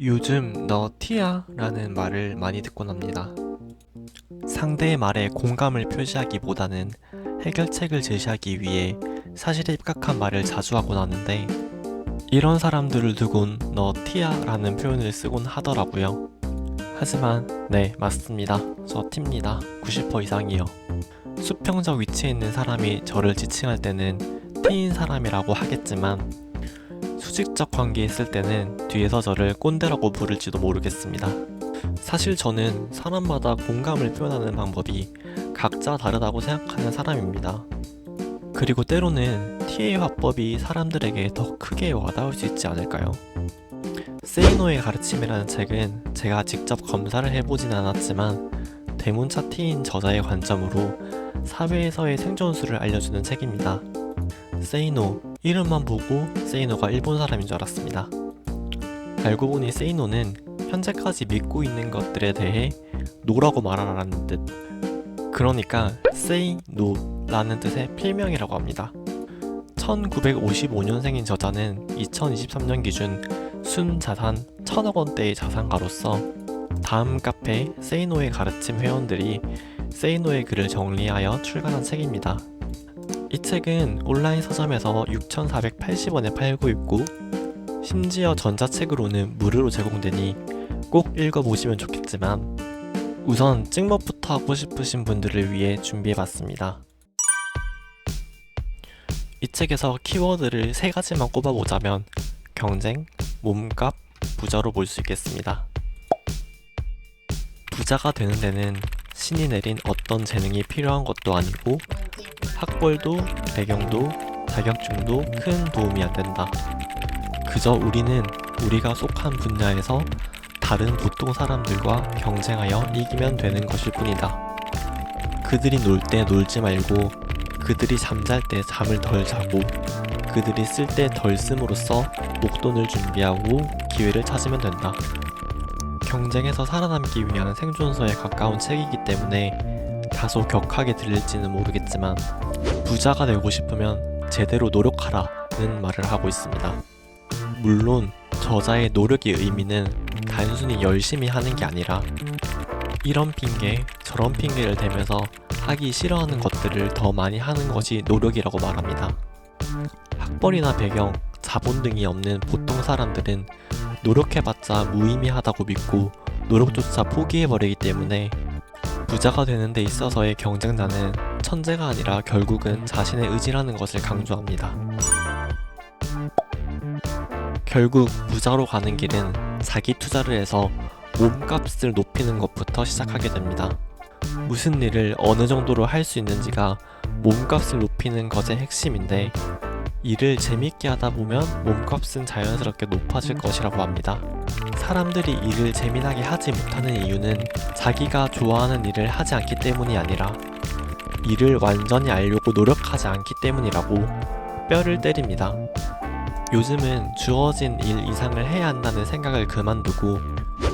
요즘 너 티야? 라는 말을 많이 듣곤 합니다. 상대의 말에 공감을 표시하기보다는 해결책을 제시하기 위해 사실에 입각한 말을 자주 하곤 하는데 이런 사람들을 두곤 너 티야? 라는 표현을 쓰곤 하더라고요. 하지만 네 맞습니다. 저 티입니다. 90% 이상이요. 수평적 위치에 있는 사람이 저를 지칭할 때는 티인 사람이라고 하겠지만 수직적 관계에 있을 때는 뒤에서 저를 꼰대라고 부를지도 모르겠습니다. 사실 저는 사람마다 공감을 표현하는 방법이 각자 다르다고 생각하는 사람입니다. 그리고 때로는 T의 화법이 사람들에게 더 크게 와닿을 수 있지 않을까요? 세이노의 가르침이라는 책은 제가 직접 검사를 해보진 않았지만 대문자 T인 저자의 관점으로 사회에서의 생존수를 알려주는 책입니다. 세이노 이름만 보고 세이노가 일본 사람인 줄 알았습니다. 알고 보니 세이노는 현재까지 믿고 있는 것들에 대해 노라고 말하라는 뜻. 그러니까 no라는 뜻의 필명이라고 합니다. 1955년생인 저자는 2023년 기준 순 자산 1000억 원대의 자산가로서 다음 카페 세이노의 가르침 회원들이 세이노의 글을 정리하여 출간한 책입니다. 이 책은 온라인 서점에서 6,480원에 팔고 있고 심지어 전자책으로는 무료로 제공되니 꼭 읽어보시면 좋겠지만 우선 찍먹부터 하고 싶으신 분들을 위해 준비해봤습니다. 이 책에서 키워드를 세 가지만 꼽아보자면 경쟁, 몸값, 부자로 볼 수 있겠습니다. 부자가 되는 데는 신이 내린 어떤 재능이 필요한 것도 아니고 학벌도 배경도 자격증도 큰 도움이 안 된다. 그저 우리는 우리가 속한 분야에서 다른 보통 사람들과 경쟁하여 이기면 되는 것일 뿐이다. 그들이 놀 때 놀지 말고 그들이 잠잘 때 잠을 덜 자고 그들이 쓸 때 덜 씀으로써 목돈을 준비하고 기회를 찾으면 된다. 경쟁에서 살아남기 위한 생존서에 가까운 책이기 때문에 다소 격하게 들릴지는 모르겠지만 부자가 되고 싶으면 제대로 노력하라는 말을 하고 있습니다. 물론 저자의 노력의 의미는 단순히 열심히 하는 게 아니라 이런 핑계 저런 핑계를 대면서 하기 싫어하는 것들을 더 많이 하는 것이 노력이라고 말합니다. 학벌이나 배경, 자본 등이 없는 보통 사람들은 노력해봤자 무의미하다고 믿고 노력조차 포기해버리기 때문에 부자가 되는 데 있어서의 경쟁자는 천재가 아니라 결국은 자신의 의지라는 것을 강조합니다. 결국 부자로 가는 길은 자기 투자를 해서 몸값을 높이는 것부터 시작하게 됩니다. 무슨 일을 어느 정도로 할 수 있는지가 몸값을 높이는 것의 핵심인데 일을 재밌게 하다 보면 몸값은 자연스럽게 높아질 것이라고 합니다. 사람들이 일을 재미나게 하지 못하는 이유는 자기가 좋아하는 일을 하지 않기 때문이 아니라 일을 완전히 알려고 노력하지 않기 때문이라고 뼈를 때립니다. 요즘은 주어진 일 이상을 해야 한다는 생각을 그만두고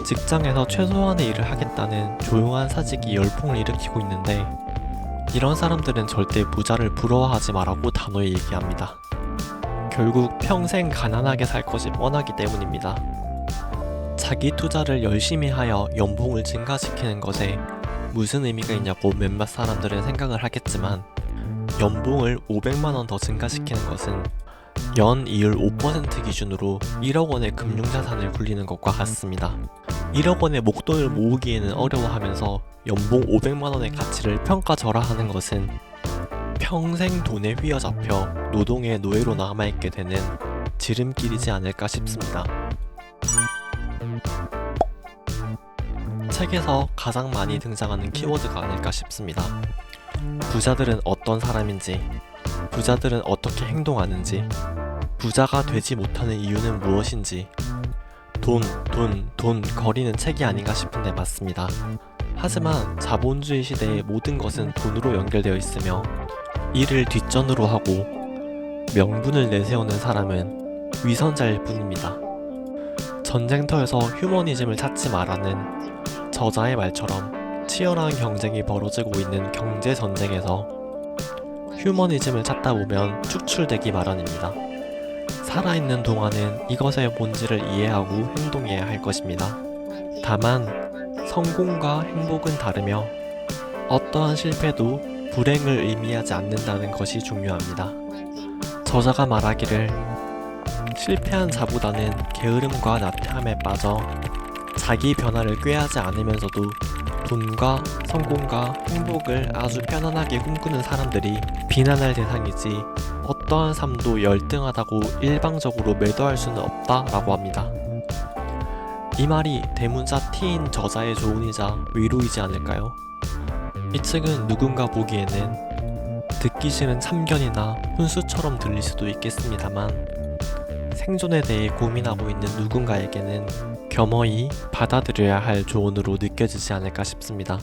직장에서 최소한의 일을 하겠다는 조용한 사직이 열풍을 일으키고 있는데 이런 사람들은 절대 부자를 부러워하지 말라고 단호히 얘기합니다. 결국 평생 가난하게 살 것이 뻔하기 때문입니다. 자기 투자를 열심히 하여 연봉을 증가시키는 것에 무슨 의미가 있냐고 몇몇 사람들은 생각을 하겠지만 연봉을 500만원 더 증가시키는 것은 연 이율 5% 기준으로 1억 원의 금융자산을 굴리는 것과 같습니다. 1억 원의 목돈을 모으기에는 어려워하면서 연봉 500만 원의 가치를 평가절하하는 것은 평생 돈에 휘어잡혀 노동의 노예로 남아있게 되는 지름길이지 않을까 싶습니다. 책에서 가장 많이 등장하는 키워드가 아닐까 싶습니다. 부자들은 어떤 사람인지, 부자들은 어떻게 행동하는지, 부자가 되지 못하는 이유는 무엇인지, 돈, 돈, 돈 거리는 책이 아닌가 싶은데 맞습니다. 하지만 자본주의 시대의 모든 것은 돈으로 연결되어 있으며 일을 뒷전으로 하고 명분을 내세우는 사람은 위선자일 뿐입니다. 전쟁터에서 휴머니즘을 찾지 말라는 저자의 말처럼 치열한 경쟁이 벌어지고 있는 경제 전쟁에서 휴머니즘을 찾다 보면 축출되기 마련입니다. 살아있는 동안은 이것의 본질을 이해하고 행동해야 할 것입니다. 다만 성공과 행복은 다르며 어떠한 실패도 불행을 의미하지 않는다는 것이 중요합니다. 저자가 말하기를 실패한 자보다는 게으름과 나태함에 빠져 자기 변화를 꾀하지 않으면서도 돈과 성공과 행복을 아주 편안하게 꿈꾸는 사람들이 비난할 대상이지 어떠한 삶도 열등하다고 일방적으로 매도할 수는 없다라고 합니다. 이 말이 대문자 T인 저자의 조언이자 위로이지 않을까요? 이 책은 누군가 보기에는 듣기 싫은 참견이나 훈수처럼 들릴 수도 있겠습니다만 생존에 대해 고민하고 있는 누군가에게는 겸허히 받아들여야 할 조언으로 느껴지지 않을까 싶습니다.